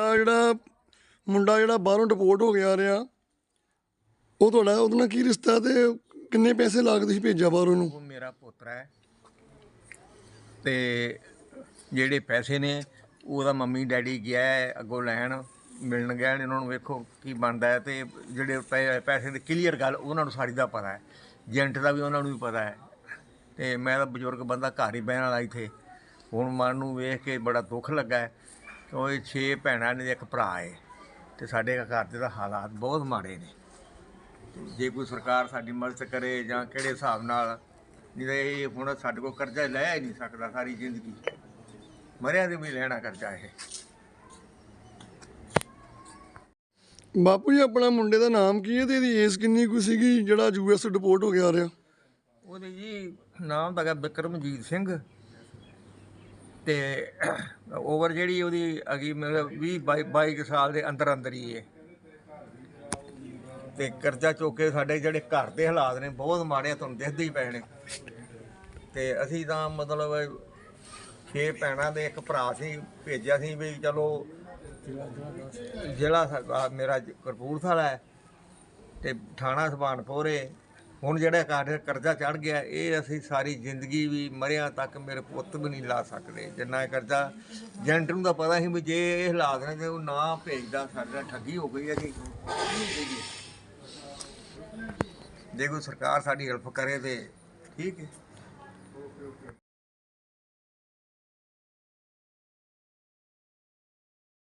ਆਹ ਜਿਹੜਾ, ਮੁੰਡਾ ਜਿਹੜਾ ਬਾਹਰੋਂ ਡਿਪੋਰਟ ਹੋ ਗਿਆ ਰਿਹਾ, ਉਹ ਤੁਹਾਡਾ, ਉਹਦੇ ਨਾਲ ਕੀ ਰਿਸ਼ਤਾ ਤੇ ਕਿੰਨੇ ਪੈਸੇ ਲਾ ਕੇ ਭੇਜਿਆ ਬਾਹਰੋਂ ਨੂੰ ਉਹ ਮੇਰਾ ਪੁੱਤਰ ਹੈ। ਤੇ ਜਿਹੜੇ ਪੈਸੇ ਨੇ, ਉਹਦਾ ਮੰਮੀ ਡੈਡੀ ਗਿਆ ਹੈ, ਅੱਗੋਂ ਲੈਣ, ਮਿਲਣ ਗਏ ਨੇ, ਉਹਨਾਂ ਨੂੰ ਵੇਖੋ ਕੀ ਬਣਦਾ ਹੈ ਤੇ ਜਿਹੜੇ ਪੈ- ਪੈਸੇ ਦੀ ਕਲੀਅਰ ਗੱਲ, ਉਹਨਾਂ ਨੂੰ ਸਾਰੀ ਦਾ ਪਤਾ ਹੈ। ਏਜੰਟ ਦਾ ਵੀ ਉਹਨਾਂ ਨੂੰ ਵੀ ਪਤਾ ਹੈ। ਤੇ ਮੈਂ ਤਾਂ ਬਜ਼ੁਰਗ ਬੰਦਾ, ਘਰ ਹੀ ਬਹਿਣ ਵਾਲਾ ਇੱਥੇ। ਹੁਣ ਮਨ ਨੂੰ ਵੇਖ ਕੇ ਬੜਾ ਦੁੱਖ ਲੱਗਾ ਹੈ ਕਿਉਂ ਇਹ 6 ਭੈਣਾਂ ਨੇ ਇੱਕ ਭਰਾ ਹੈ ਤੇ ਸਾਡੇ ਘਰ ਦੇ ਤਾਂ ਹਾਲਾਤ ਬਹੁਤ ਮਾੜੇ ਨੇ। ਜੇ ਕੋਈ ਸਰਕਾਰ ਸਾਡੀ ਮਦਦ ਕਰੇ ਜਾਂ ਕਿਹੜੇ ਹਿਸਾਬ ਨਾਲ ਨਹੀਂ ਤਾਂ ਇਹ ਹੁਣ ਸਾਡੇ ਕੋਲ ਕਰਜ਼ਾ ਲੈ ਹੀ ਨਹੀਂ ਸਕਦਾ ਸਾਰੀ ਜ਼ਿੰਦਗੀ। ਮਰਿਆ ਦੇ ਵੀ ਲੈਣਾ ਕਰਜ਼ਾ ਇਹ। ਬਾਪੂ ਜੀ ਆਪਣਾ ਮੁੰਡੇ ਦਾ ਨਾਮ ਕੀ ਹੈ ਤੇ ਇਹਦੀ ਏਜ ਕਿੰਨੀ ਕੁ ਸੀਗੀ ਜਿਹੜਾ ਯੂਐਸ ਡਿਪੋਰਟ ਹੋ ਗਿਆ ਰਿਹਾ? ਉਹਦੇ ਜੀ ਨਾਮ ਤਾਂ ਹੈਗਾ ਬਿਕਰਮਜੀਤ ਸਿੰਘ। ਤੇ ਓਵਰ ਜਿਹੜੀ ਉਹਦੀ ਅਗੀ ਮਤਲਬ 20 22 22 ਕੁ ਸਾਲ ਦੇ ਅੰਦਰ ਅੰਦਰ ਹੀ ਹੈ ਤੇ ਕਰਜ਼ਾ ਚੁੱਕ ਕੇ ਸਾਡੇ ਜਿਹੜੇ ਘਰ ਦੇ ਹਾਲਾਤ ਨੇ ਬਹੁਤ ਮਾੜੇ ਆ, ਤੁਹਾਨੂੰ ਦਿਖਦੇ ਹੀ ਪਏ ਨੇ। ਤੇ ਅਸੀਂ ਤਾਂ ਮਤਲਬ ਛੇ ਭੈਣਾਂ ਦੇ ਇੱਕ ਭਰਾ ਸੀ ਭੇਜਿਆ ਸੀ ਵੀ ਚਲੋ ਜ਼ਿਲ੍ਹਾ ਸਾਡਾ ਮੇਰਾ ਜ- ਕਪੂਰਥਲਾ ਹੈ ਤੇ ਥਾਣਾ ਸੁਭਾਨਪੁਰ ਏ। ਹੁਣ ਜਿਹੜਾ ਕਾਠ ਕਰਜ਼ਾ ਚੜ ਗਿਆ, ਇਹ ਅਸੀਂ ਸਾਰੀ ਜ਼ਿੰਦਗੀ ਵੀ ਮਰਿਆਂ ਤੱਕ ਮੇਰੇ ਪੁੱਤ ਵੀ ਨਹੀਂ ਲਾ ਸਕਦੇ। ਜਿੰਨਾ ਇਹ ਕਰਜ਼ਾ ਏਜੰਟ ਨੂੰ ਤਾਂ ਪਤਾ ਸੀ ਵੀ ਜੇ ਇਹ ਹਾਲਾਤ ਨੇ ਤੇ ਉਹ ਨਾ ਭੇਜਦਾ, ਸਾਡੇ ਨਾਲ ਠੱਗੀ ਹੋ ਗਈ ਹੈ ਜੀ ਜੇ ਕੋਈ ਸਰਕਾਰ ਸਾਡੀ ਹੈਲਪ ਕਰੇ ਤੇ ਠੀਕ ਹੈ।